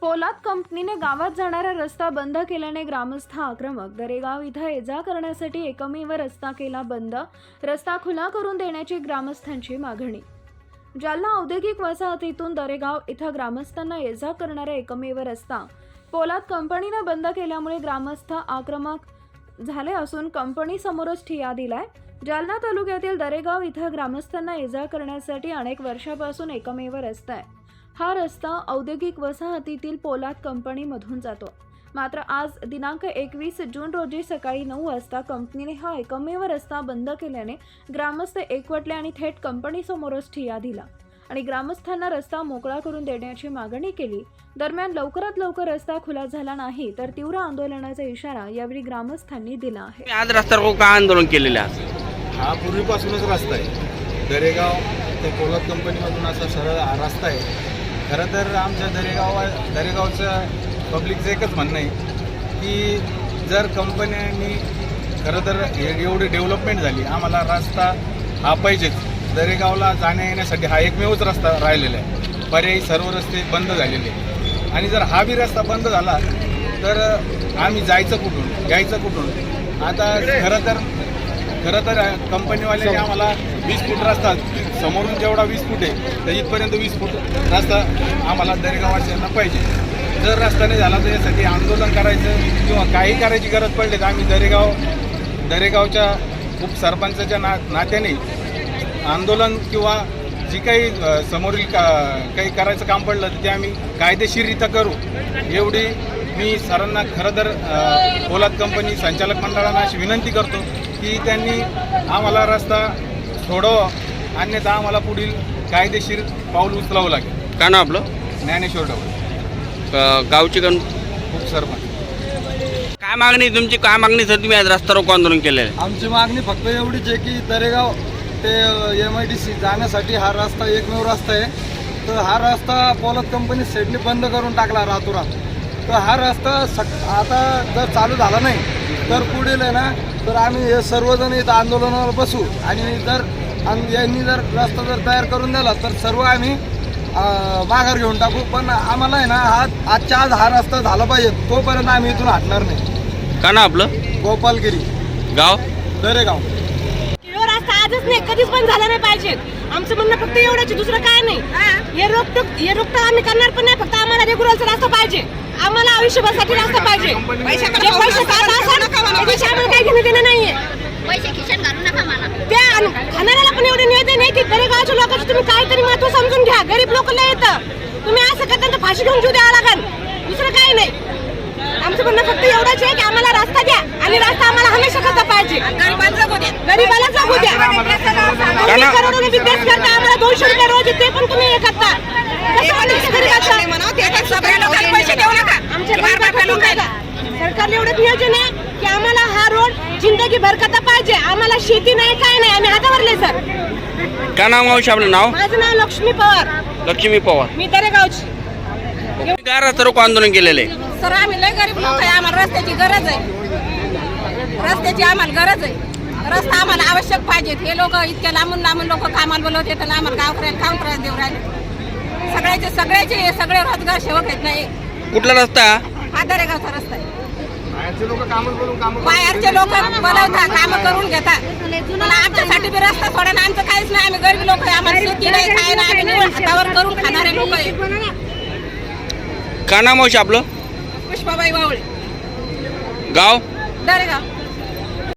पोलाद कंपनीने गावात जाणारा रस्ता बंद केल्याने ग्रामस्थ आक्रमक. दरेगाव इथं ये जा करण्यासाठी एकमेव रस्ता केला बंद. रस्ता खुला करून देण्याची ग्रामस्थांची मागणी. जालना औद्योगिक वसाहतीतून दरेगाव इथं ग्रामस्थांना ये जा करणारा एकमेव रस्ता. पोलाद कंपनीनं बंद केल्यामुळे ग्रामस्थ आक्रमक झाले असून कंपनी समोरच ठिया दिलाय. जालना तालुक्यातील दरेगाव इथं ग्रामस्थांना ये जा करण्यासाठी अनेक वर्षापासून एकमेव रस्ता आहे. हा रस्ता औद्योगिक वसाहतीतील पोलाद कंपनीमधून जातो. मात्र आज दिनांक एकवीस जून रोजी सकाळी नऊ वाजता कंपनीने हा एकमेव रस्ता बंद केल्याने ग्रामस्थ एकवटले आणि थेट कंपनीसमोरच ठिया दिला. आणि ग्रामस्थांना रस्ता मोकळा करून देण्याची मागणी केली. दरम्यान लवकरात लवकर रस्ता खुला झाला नाही तर तीव्र आंदोलनाचा इशारा यावेळी ग्रामस्थांनी दिला आहे. आज रस्ता रोको का आंदोलन केलेले आहे? हा पूर्वीपासूनच रस्ता आहे. दरेगाव ते पोलाद कंपनीमधून असा सरळ हा रस्ता आहे. खरं तर आमच्या दरेगाव दरेगावचं पब्लिकचं एकच म्हणणं आहे की जर कंपन्यांनी खरं तर एवढी डेव्हलपमेंट झाली आम्हाला रस्ता हा पाहिजेच. दरेगावला जाण्या येण्यासाठी हा एकमेवच रस्ता राहिलेला आहे. पर्यायी सर्व रस्ते बंद झालेले आणि जर हा बी रस्ता बंद झाला तर आम्ही जायचं कुठून? यायचं कुठून? आता खरं तर खरं तर कंपनीवाल्याने आम्हाला वीस फूट रस्ता समोरून जेवढा वीस फूट आहे तर इथपर्यंत वीस फूट रस्ता आम्हाला दरेगावासियांना पाहिजे. जर रस्ता नाही झाला तर यासाठी आंदोलन करायचं किंवा काही करायची गरज पडली तर आम्ही दरेगाव दरेगावच्या उपसरपंचाच्या ना नात्याने आंदोलन किंवा जी काही समोरील का काही करायचं काम पडलं तर ते आम्ही कायदेशीररित्या करू. एवढी मी सरांना खरं तर पोलाद कंपनी संचालक मंडळांना अशी विनंती करतो की त्यांनी आम्हाला रस्ता सोडवा अन्यथा आम्हाला पुढील कायदेशीर पाऊल उचलावं लागेल. का ना आपलं? ज्ञानेश्वर डवळे. क- गावची गण उपसरपंच काय मागणी तुमची काय मागणी सर? तुम्ही आज रस्ता रोको आंदोलन केलेलं आहे. आमची मागणी फक्त एवढीच आहे की दरेगाव ते एम आय डी सी जाण्यासाठी हा रस्ता एकमेव रस्ता आहे. तर हा रस्ता पोलत कंपनी सेटने बंद करून टाकला रातोरात. तर हा रस्ता सक आता जर चालू झाला नाही तर पुढील आहे ना तर आम्ही हे सर्वजण इथं आंदोलनावर बसू. आणि जर आम- यांनी जर रस्ता जर तयार करून दिला तर सर्व आम्ही माघार घेऊन टाकू. पण आम्हाला आहे ना हा आजच्या आज हा रस्ता झाला पाहिजे. तोपर्यंत आम्ही इथून हटणार नाही. का ना आपलं? गोपालगिरी. गाव? दरेगाव. रस्ता आजच नाही कधीच पण झाला नाही पाहिजे. आमचं म्हणणं फक्त एवढंच आहे, दुसरं काय नाही. हे. रोकटोक हे रोकटोक आम्ही करणार पण नाही फक्त आम्हाला रेग्युलरचा रस्ता पाहिजे. आम्हाला आयुष्यभरासाठी रस्ता पाहिजे. पैसे काही घेणं देणं नाहीये. पैसे खिशात घालू नका मला. खाणाऱ्याला पण एवढे निवेदन आहे की दरेगावच्या लोकांचं तुम्ही काहीतरी महत्त्व समजून घ्या. गरीब लोकांना येतं. तुम्ही असं करता तर फाशी घेऊन जीव द्यावा लागेल. दुसरं काही नाही. आमचं म्हणणं फक्त एवढंच आहे की आम्हाला रस्ता द्या आणि रस्ता आम्हाला हमेशा कसा पाहिजे. गरीबाला जगू द्या. करोडोने बिझनेस करता आम्हाला दोनशे रुपये रोज ते पण तुम्ही हे करता. लोक का? सरकारने एवढंच नियोजन आहे की आम्हाला हा रोड जिंदगी भर करता पाहिजे. आम्हाला शेती नाही काय नाही. आम्ही हातावरले सर. काय नाव मावशी आपलं नाव? माझं नाव लक्ष्मी पवार. लक्ष्मी पवार. मी दरेगावची तुम्ही काय रस्ता रोको आंदोलन केलेलं. सर आम्ही लय गरीब लोक आहे. आम्हाला रस्त्याची गरज आहे. रस्त्याची आम्हाला गरज आहे. रस्ता आम्हाला आवश्यक पाहिजेत हे लोक इतक्या लांबून लांबून लोक कामाला बोलवत येतात आम्हाला गाव करायला काम करायला देऊ राहिले. सगळ्याचे सगळ्याचे हे सगळे रोजगार सेवक आहेत नाही कुठला रस्ता? हा दरेगावचा रस्ता आहे. बाहेरचे लोक कामं करून कामं बाहेरचे लोक बोलवतात काम करून घेतात. पण आमच्यासाठी बी रस्ता सोडा ना आमचं काहीच नाही. आम्ही गरीब लोक आहे आम्हाला शेती नाही काय नाही आम्ही निवड हातावर करून खाणारे लोक आहे. का नाव मावशी आपलं? पुष्पाबाई वावळे. गाव? दरेगाव.